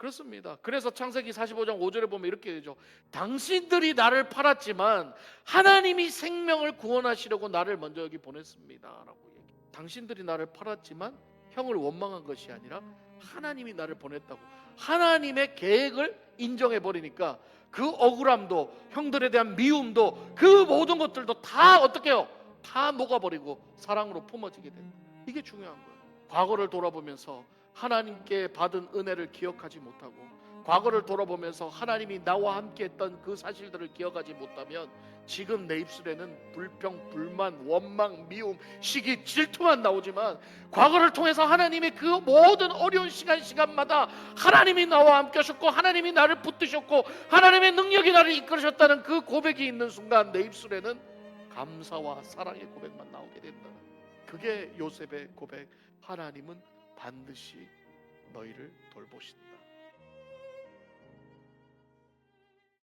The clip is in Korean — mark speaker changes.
Speaker 1: 그렇습니다. 그래서 창세기 45장 5절에 보면 이렇게 되죠. 당신들이 나를 팔았지만 하나님이 생명을 구원하시려고 나를 먼저 여기 보냈습니다라고 얘기. 당신들이 나를 팔았지만 형을 원망한 것이 아니라 하나님이 나를 보냈다고. 하나님의 계획을 인정해 버리니까 그 억울함도 형들에 대한 미움도 그 모든 것들도 다 어떻게요? 다 녹아버리고 사랑으로 품어지게 된다. 이게 중요한 거예요. 과거를 돌아보면서 하나님께 받은 은혜를 기억하지 못하고 과거를 돌아보면서 하나님이 나와 함께 했던 그 사실들을 기억하지 못하면 지금 내 입술에는 불평, 불만, 원망, 미움, 시기, 질투만 나오지만 과거를 통해서 하나님의 그 모든 어려운 시간 시간마다 하나님이 나와 함께 하셨고 하나님이 나를 붙드셨고 하나님의 능력이 나를 이끌으셨다는 그 고백이 있는 순간 내 입술에는 감사와 사랑의 고백만 나오게 된다. 그게 요셉의 고백. 하나님은 반드시 너희를 돌보신다.